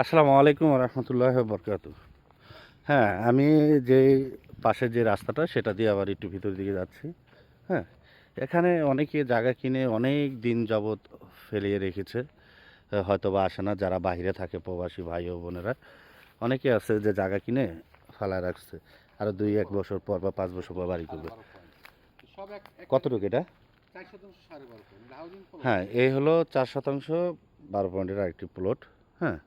আসসালামু আলাইকুম রহমতুল্লাহ বরকাত হ্যাঁ আমি যে পাশের যে রাস্তাটা সেটা দিয়ে আবার একটু ভিতর দিকে যাচ্ছি। হ্যাঁ এখানে অনেকে জায়গা কিনে অনেক দিন যাবৎ ফেলিয়ে রেখেছে। হয়তো বা আসে না যারা বাইরে থাকে প্রবাসী ভাই ও বোনেরা। অনেকে আছে যে জায়গা কিনে ফালায় রাখছে। আর দুই এক বছর পর বা পাঁচ বছর পর বাড়ি করবে। কতটুকু এটা। হ্যাঁ এই হলো চার শতাংশ বারো পয়েন্টের আরেকটি প্লট। হ্যাঁ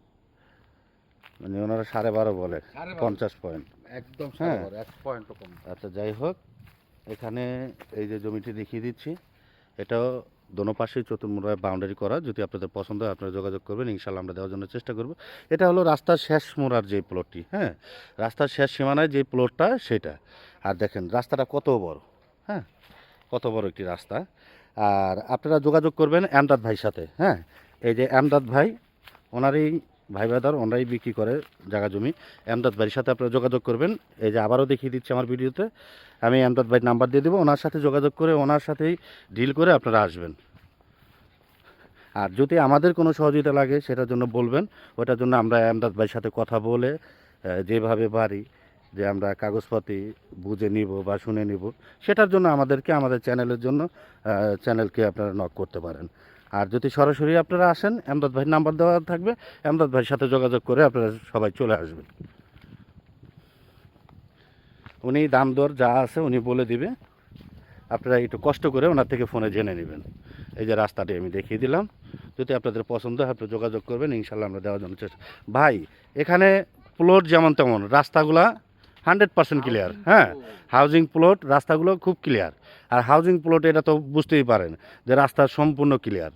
মানে ওনারা সাড়ে বারো বলে পঞ্চাশ পয়েন্ট একদম হ্যাঁ। এক পয়েন্টও কম। আচ্ছা যাই হোক এখানে এই যে জমিটি দেখিয়ে দিচ্ছি এটাও দোনো পাশেই চতুর্মুড়ায় বাউন্ডারি করা। যদি আপনাদের পছন্দ হয় আপনারা যোগাযোগ করবেন ইনশাল্লাহ আমরা দেওয়ার জন্য চেষ্টা করব। এটা হলো রাস্তার শেষ মোড়ার যে প্লটটি হ্যাঁ? রাস্তার শেষ সীমানায় যে প্লটটা সেটা। আর দেখেন রাস্তাটা কত বড় হ্যাঁ? কত বড় একটি রাস্তা। আর আপনারা যোগাযোগ করবেন এমদাদ ভাইয়ের সাথে হ্যাঁ? এই যে এমদাদ ভাই ওনারই ভাই ব্রাদার, ওনারাই বিক্রি করে জায়গা জমি। এমদাদ ভাইয়ের সাথে আপনারা যোগাযোগ করবেন। এই যে আবারও দেখিয়ে দিচ্ছি আমার ভিডিওতে। আমি এমদাদ ভাইয়ের নাম্বার দিয়ে দেবো। ওনার সাথে যোগাযোগ করে, ওনার সাথেই ডিল করে আপনারা আসবেন। আর যদি আমাদের কোনো সহযোগিতা লাগে, সেটার জন্য বলবেন। ওটার জন্য আমরা এমদাদ ভাইয়ের সাথে কথা বলে যেভাবে পারি, যে আমরা কাগজপাতি বুঝে নিব বা শুনে নিব, সেটার জন্য আমাদেরকে, আমাদের চ্যানেলের জন্য চ্যানেলকে আপনারা নক করতে পারেন। আর যদি সরাসরি আপনারা আসেন, এমদাদ ভাই নাম্বার দেওয়া থাকবে, এমদাদ ভাইয়ের সাথে যোগাযোগ করে আপনারা সবাই চলে আসবেন। উনি দাম দর যা আছে উনি বলে দিবে। আপনারা একটু কষ্ট করে ওনার থেকে ফোনে জেনে নেবেন। এই যে রাস্তাটি আমি দেখিয়ে দিলাম। যদি আপনাদের পছন্দ হয়, আপনি যোগাযোগ করবেন ইনশাল্লাহ আমরা দেওয়ার জন্য চেষ্টা ভাই, এখানে প্লট যেমন তেমন, রাস্তাগুলা হান্ড্রেড পার্সেন্ট ক্লিয়ার হ্যাঁ। হাউজিং প্লট রাস্তাগুলো খুব ক্লিয়ার। আর হাউজিং প্লট এটা তো বুঝতেই পারেন যে রাস্তা সম্পূর্ণ ক্লিয়ার।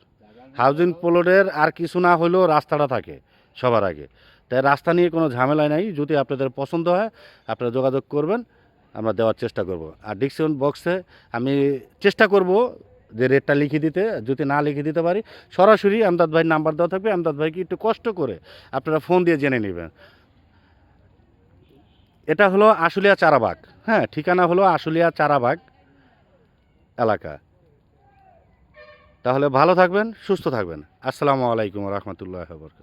হাউজিং প্লটের আর কিছু না হলেও রাস্তাটা থাকে সবার আগে। তাই রাস্তা নিয়ে কোনো ঝামেলা নাই যদি আপনাদের পছন্দ হয় আপনারা যোগাযোগ করবেন আমরা দেওয়ার চেষ্টা করব। আর ডিসকাউন্ট বক্সে আমি চেষ্টা করব যে রেটটা লিখে দিতে যদি না লিখে দিতে পারি সরাসরি আমদাদ ভাইয়ের নাম্বার দেওয়া থাকবে। আমদাদ ভাইকে একটু কষ্ট করে আপনারা ফোন দিয়ে জেনে নেবেন। এটা হলো আশুলিয়া চারাবাগ। হ্যাঁ ঠিকানা হলো আশুলিয়া চারাবাগ এলাকা। তাহলে ভালো থাকবেন, সুস্থ থাকবেন। আসসালামু আলাইকুম রহমতুল্লাহ বরকাত